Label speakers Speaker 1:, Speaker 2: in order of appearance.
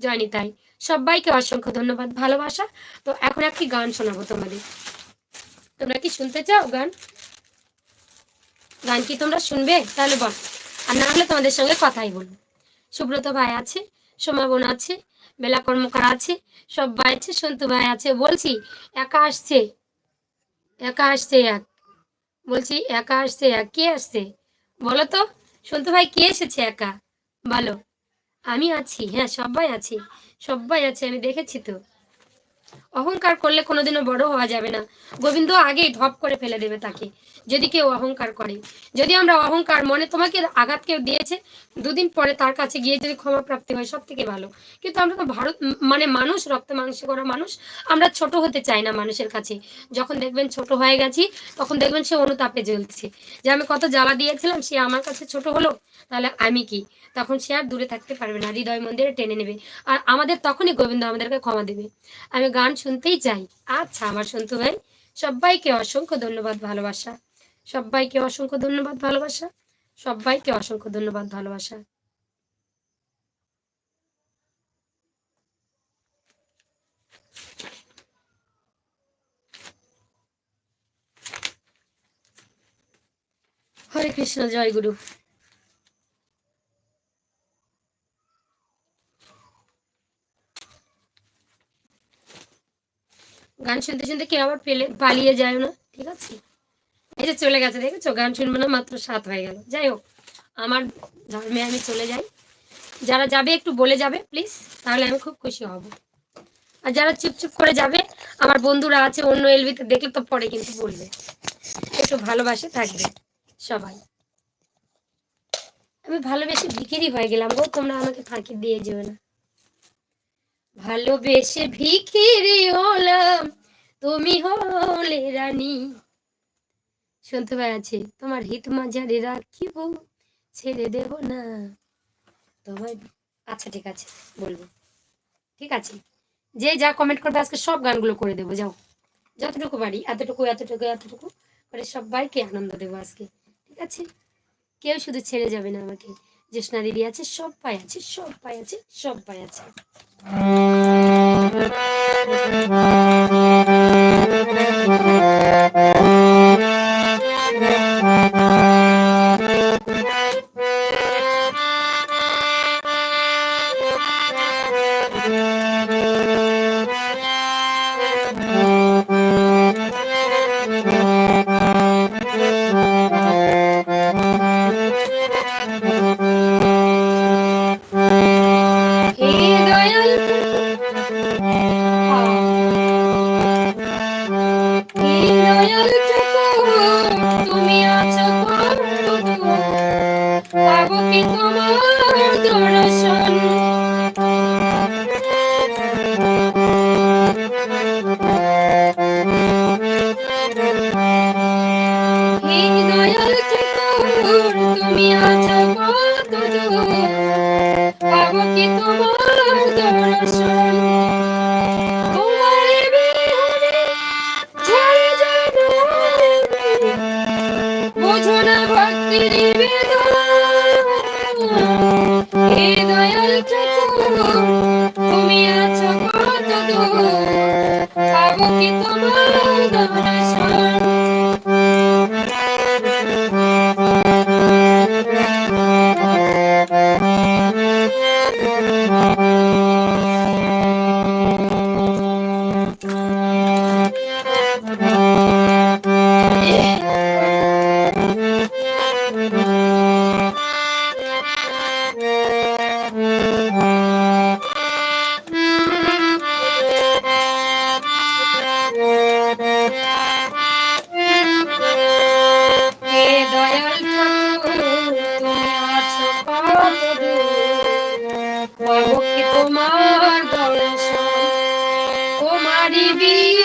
Speaker 1: জয়নি তাই। সবাইকে অসংখ্য ধন্যবাদ, ভালোবাসা। তো এখন একটি গান শোনাবো তোমাদের। তোমরা কি শুনতে চাও গান? গান কি তোমরা শুনবে? তাহলে বল। আর না হলে তোমাদের সঙ্গে কথাই বলব। সুব্রত ভাই আছে, সোমা বোন আছে, বেলা কর্মকার আছে সব ভাই আছে, সন্তু ভাই আছে। বলছি, একা আসছে? একা আসছে এক। বলছি, একা আসছে এক? কে আসছে? বলো তো। সন্তু ভাই, কে এসেছে একা? বলো। আমি আছি হ্যাঁ সবাই আছি, সবাই আছে, আমি দেখেছি তো। অহংকার করলে কোনোদিনও বড় হওয়া যাবে না। গোবিন্দ আগেই ঢপ করে ফেলে দেবে তাকে, যদি কেউ অহংকার করে। যদি আমরা অহংকার মনে তোমাকে আঘাত কেউ দিয়েছে, দুদিন পরে তার কাছে গিয়ে যদি ক্ষমা প্রাপ্তি হয় সব থেকে ভালো। কিন্তু আমরা তো ভারত মানে মানুষ, রক্ত মাংস করা মানুষ, আমরা ছোট হতে চাই না মানুষের কাছে। যখন দেখবেন ছোট হয়ে গেছি, তখন দেখবেন সে অনুতাপে জ্বলছে। যে আমি কত জ্বালা দিয়েছিলাম, সে আমার কাছে ছোট হলো তাহলে আমি কি? তখন সে আর দূরে থাকতে পারবে না, হৃদয় মন্দিরে টেনে নেবে। আর আমাদের তখনই গোবিন্দ আমাদেরকে ক্ষমা দেবে। আমি গান শুনতেই চাই। আচ্ছা আমার সন্তু ভাই সবাইকে অসংখ্য ধন্যবাদ ভালোবাসা। সবাইকে অসংখ্য ধন্যবাদ ভালোবাসা। সবাইকে অসংখ্য ধন্যবাদ ভালোবাসা। হরে কৃষ্ণ, জয় গুরু। গান শুনতে শুনতে কেউ আবার পেলে পালিয়ে যায় না, ঠিক আছে? এই যে চলে গেছে, দেখেছ? গান শুনব না, মাত্র সাত হয়ে গেল। যাই হোক, আমার ধর্মে আমি চলে যাই। যারা যাবে, একটু বলে যাবে প্লিজ তাহলে আমি খুব খুশি হব। আর যারা চুপচুপ করে যাবে, আমার বন্ধুরা আছে, অন্য এলবিতে দেখলে তো পরে কিন্তু বলবে। একটু ভালোবাসে থাকবে সবাই। আমি ভালোবেসে ভিখিরি হয়ে গেলাম গো, তোমরা আমাকে ফাঁকি দিয়ে যেও না। ভালোবেসে ভিখিরি হলাম তুমি হলে রানী। শুনতে আছে তোমার হিত মাঝারে রাখিব, ছেড়ে দেব না। তোমায় আচ্ছা ঠিক আছে, বলব। ঠিক আছে। যে যা কমেন্ট করবে আজকে সব গানগুলো করে দেবো, যাও। যতটুকু পারি, এতটুকু এতটুকু এতটুকু করে সবাইকে আনন্দ দেবো আজকে। ঠিক আছে? কেউ শুধু ছেড়ে যাবে না আমাকে। জ্যোৎস্না দিদি আছে সব পাই আছে সব পাই আছে সব পাই আছে। তুমি আছো পাবো কি তোমার দর্শন তুমি আছো কতদূর, পাবো কি তোমার দর্শন তুমি আছো কত দূর পাবো কি তোমার কি